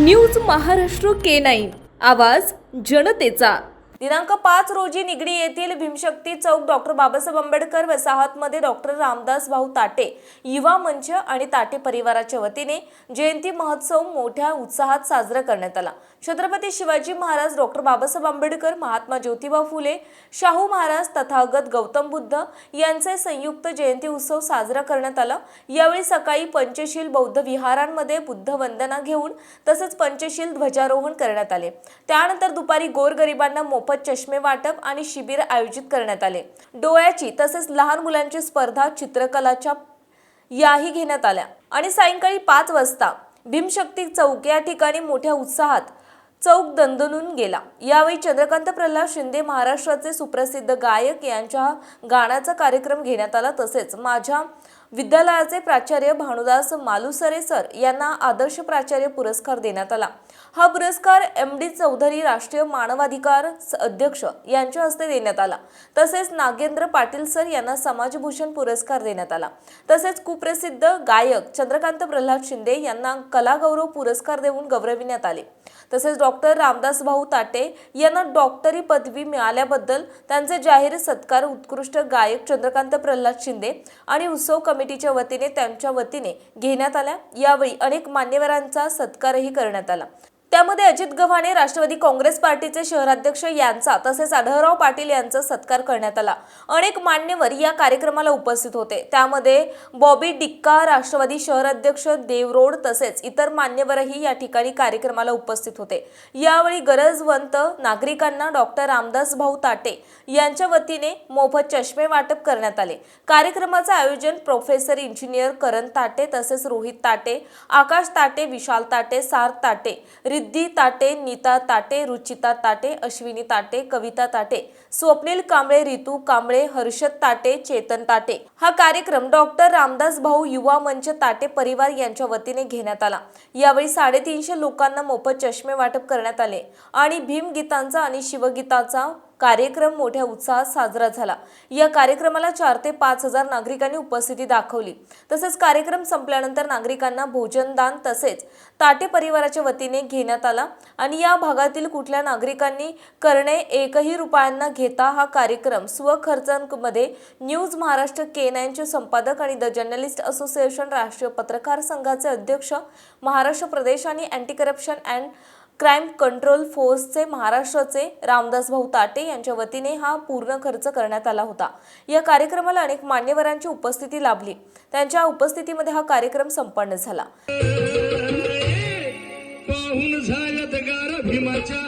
News Maharashtra K nine. आवाज जनतेचा. दिनांक पाच रोजी निगडी येथील भीमशक्ती चौक डॉक्टर बाबासाहेब आंबेडकर वसाहतमध्ये डॉक्टर रामदास भाऊ ताटे युवा मंच आणि ताटे परिवाराच्या वतीने जयंती महोत्सव मोठ्या उत्साहात साजरा करण्यात आला. छत्रपती शिवाजी महाराज डॉक्टर बाबासाहेब आंबेडकर महात्मा ज्योतिबा फुले शाहू महाराज तथागत गौतम बुद्ध यांचे संयुक्त जयंती उत्सव साजरा करण्यात आला. यावेळी सकाळी पंचशील बौद्ध विहारांमध्ये बुद्ध वंदना घेऊन तसंच पंचशील ध्वजारोहण करण्यात आले. त्यानंतर दुपारी गोरगरिबांना मोफत चष्मे वाटप आणि शिबिर आयोजित करण्यात आले. डोळ्याची तसेच लहान मुलांची स्पर्धा चित्रकलाच्या याही घेण्यात आल्या. आणि सायंकाळी पाच वाजता भीमशक्ती चौक या ठिकाणी मोठ्या उत्साहात चौक दणदणून गेला. यावेळी चंद्रकांत प्रल्हाद शिंदे महाराष्ट्राचे सुप्रसिद्ध गायक यांच्या गाण्याचा कार्यक्रम घेण्यात आला. तसेच माझ्या विद्यालयाचे प्राचार्य भानुदास मालुसरे सर यांना आदर्श प्राचार्य पुरस्कार देण्यात आला. हा पुरस्कार एम डी चौधरी राष्ट्रीय मानवाधिकार अध्यक्ष यांच्या हस्ते देण्यात आला. तसेच नागेंद्र पाटील सर यांना समाजभूषण पुरस्कार देण्यात आला. तसेच कुप्रसिद्ध गायक चंद्रकांत प्रल्हाद शिंदे यांना कलागौरव पुरस्कार देऊन गौरविण्यात आले. तसेच डॉक्टर रामदास भाऊ ताटे यांना डॉक्टरी पदवी मिळाल्याबद्दल त्यांचे जाहीर सत्कार उत्कृष्ट गायक चंद्रकांत प्रल्हाद शिंदे आणि उत्सव कमिटीच्या वतीने त्यांच्या वतीने घेण्यात आल्या. यावेळी अनेक मान्यवरांचा सत्कारही करण्यात आला. त्यामध्ये अजित गव्हाणे राष्ट्रवादी काँग्रेस पार्टीचे शहराध्यक्ष यांचा तसेच आढळराव पाटील यांचा सत्कार करण्यात आला. अनेक मान्यवर या कार्यक्रमाला उपस्थित होते. त्यामध्ये बॉबी डिक्का राष्ट्रवादी शहराध्यक्ष देवरोड तसेच इतर मान्यवरही या ठिकाणी कार्यक्रमाला उपस्थित होते. यावेळी गरजवंत नागरिकांना डॉक्टर रामदास भाऊ ताटे यांच्या वतीने मोफत चष्मे वाटप करण्यात आले. कार्यक्रमाचं आयोजन प्रोफेसर इंजिनियर करण ताटे तसेच रोहित ताटे आकाश ताटे विशाल ताटे सार ताटे रिद्धी ताटे नीता ताटे रुचिता ताटे अश्विनी ताटे कविता ताटे स्वप्नील कांबळे रितू कांबळे हर्षद ताटे चेतन ताटे. हा कार्यक्रम डॉक्टर रामदास भाऊ युवा मंच ताटे परिवार यांच्या वतीने घेण्यात आला. यावेळी साडेतीनशे लोकांना मोफत चष्मे वाटप करण्यात आले आणि भीमगीतांचा आणि शिवगीताचा कार्यक्रम मोठ्या उत्साहात साजरा झाला. या कार्यक्रमाला चार ते पाच हजार नागरिकांनी उपस्थिती दाखवली. तसेच कार्यक्रम संपल्यानंतर नागरिकांना भोजनदान तसेच ताटे परिवाराच्या वतीने घेण्यात आला आणि या भागातील कुठल्या नागरिकांनी करणे एकही रुपयांना घेता हा कार्यक्रम स्वखर्चांमध्ये न्यूज महाराष्ट्र के नाईनचे संपादक आणि द जर्नलिस्ट असोसिएशन राष्ट्रीय पत्रकार संघाचे अध्यक्ष महाराष्ट्र प्रदेश आणि anti corruption and crime control फोर्सचे महाराष्ट्राचे रामदास भाऊ ताटे यांच्या वतीने हा पूर्ण खर्च करण्यात आला होता. या कार्यक्रमाला अनेक मान्यवरांची उपस्थिती लाभली. त्यांच्या उपस्थितीमध्ये हा कार्यक्रम संपन्न झाला. पाहून गार भीमाच्या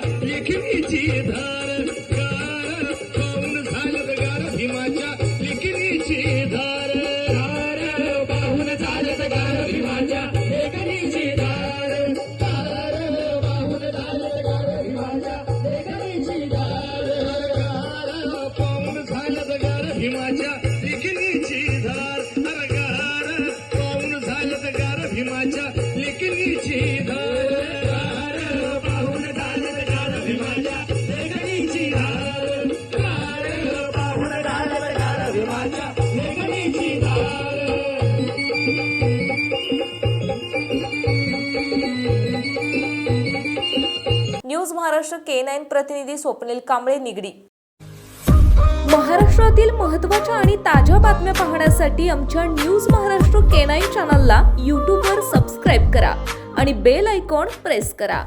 न्यूज महाराष्ट्र के नाईन प्रतिनिधी स्वप्नील कांबळे निगडी. महाराष्ट्रातील महत्त्वाच्या आणि ताज्या बातम्या पाहण्यासाठी आमच्या न्यूज महाराष्ट्र के नाईन चॅनलला यूट्यूबवर सबस्क्राईब करा आणि बेल आयकॉन प्रेस करा.